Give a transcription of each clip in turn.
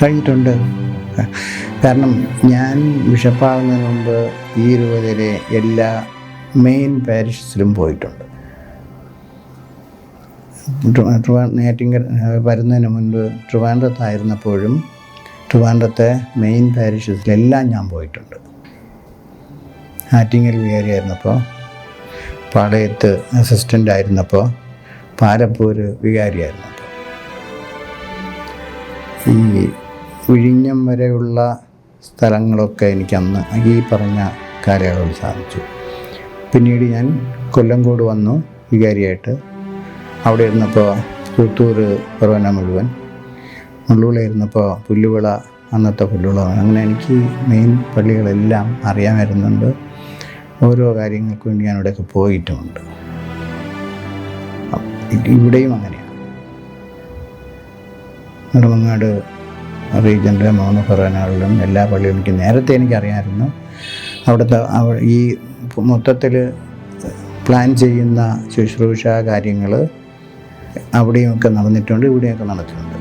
കഴിഞ്ഞിട്ടുണ്ട്. കാരണം ഞാൻ ബിഷപ്പാകുന്നതിന് മുമ്പ് ഈ ഇരുപതിലെ എല്ലാ മെയിൻ പാരിഷസിലും പോയിട്ടുണ്ട്. നെയ്യാറ്റിൻകര വരുന്നതിന് മുൻപ് ട്രിവാൻഡ്രത്തായിരുന്നപ്പോഴും ട്രിവാൻഡ്രത്തെ മെയിൻ പാരിഷസിലെല്ലാം ഞാൻ പോയിട്ടുണ്ട്. ആറ്റിങ്ങൽ വികാരിയായിരുന്നപ്പോൾ പാളയത്ത് അസിസ്റ്റന്റ് ആയിരുന്നപ്പോൾ പാലപ്പൂര് വികാരിയായിരുന്നപ്പോൾ ഈ വിഴിഞ്ഞം വരെയുള്ള സ്ഥലങ്ങളൊക്കെ എനിക്ക് അന്ന് ഈ പറഞ്ഞ കാലയളവിൽ സാധിച്ചു. പിന്നീട് ഞാൻ കൊല്ലങ്കോട് വന്നു വികാരിയായിട്ട്. അവിടെ ഇരുന്നപ്പോൾ പുത്തൂർ പെറുവന മുഴുവൻ. മുള്ളുവിള പുല്ലുവിള അന്നത്തെ പുല്ലുവിള. അങ്ങനെ എനിക്ക് മെയിൻ പള്ളികളെല്ലാം അറിയാൻ വരുന്നുണ്ട്. ഓരോ കാര്യങ്ങൾക്ക് വേണ്ടി ഞാൻ ഇവിടെയൊക്കെ പോയിട്ടുമുണ്ട്. ഇവിടെയും അങ്ങനെയാണ്. നെടുമങ്ങാട് റീജന്റെ മൂന്ന് ഫെറാനകളിലും എല്ലാ പള്ളികളും എനിക്ക് നേരത്തെ എനിക്കറിയാമായിരുന്നു. അവിടുത്തെ അവ- ഈ മൊത്തത്തിൽ പ്ലാൻ ചെയ്യുന്ന ശുശ്രൂഷ കാര്യങ്ങൾ അവിടെയുമൊക്കെ നടന്നിട്ടുണ്ട് ഇവിടെയൊക്കെ നടത്തിയിട്ടുണ്ട്.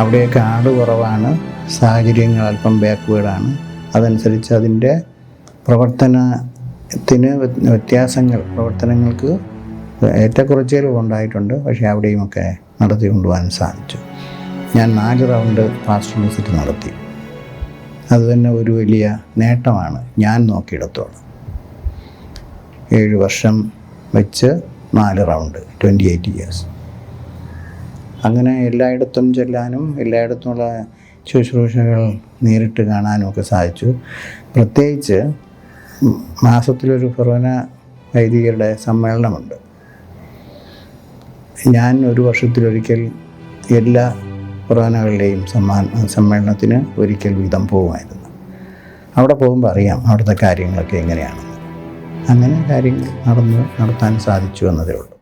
അവിടെയൊക്കെ ആട് കുറവാണ് സാഹചര്യങ്ങൾ അല്പം ബാക്ക്വേഡാണ് അതനുസരിച്ച് അതിന്റെ പ്രവർത്തനത്തിന് വ്യ- വ്യത്യാസങ്ങൾ പ്രവർത്തനങ്ങൾക്ക് ഏറ്റക്കുറച്ചിലുകൾ ഉണ്ടായിട്ടുണ്ട് പക്ഷേ അവിടെയുമൊക്കെ നടത്തി കൊണ്ടുപോകാൻ സാധിച്ചു. ഞാൻ നാല് റൗണ്ട് പാസ്റ്റർ വിസിറ്റ് നടത്തി. അതുതന്നെ ഒരു വലിയ നേട്ടമാണ് ഞാൻ നോക്കിയിടത്തോളം. ഏഴ് വർഷം വെച്ച് നാല് റൗണ്ട് ട്വന്റി എയ്റ്റ് ഇയേഴ്സ് അങ്ങനെ എല്ലായിടത്തും ചെല്ലാനും എല്ലായിടത്തുമുള്ള ശുശ്രൂഷകൾ നേരിട്ട് കാണാനും ഒക്കെ സാധിച്ചു. പ്രത്യേകിച്ച് മാസത്തിലൊരു ഫൊറോന വൈദികരുടെ സമ്മേളനമുണ്ട്. ഞാൻ ഒരു വർഷത്തിലൊരിക്കൽ എല്ലാ ഫൊറോനകളുടെയും സമ്മാന സമ്മേളനത്തിന് ഒരിക്കൽ വീതം പോകുമായിരുന്നു അവിടെ പോകുമ്പോൾ അറിയാം അവിടുത്തെ കാര്യങ്ങളൊക്കെ എങ്ങനെയാണെന്ന് അങ്ങനെ കാര്യങ്ങൾ നടന്ന് നടത്താൻ സാധിച്ചു എന്നതേ ഉള്ളൂ.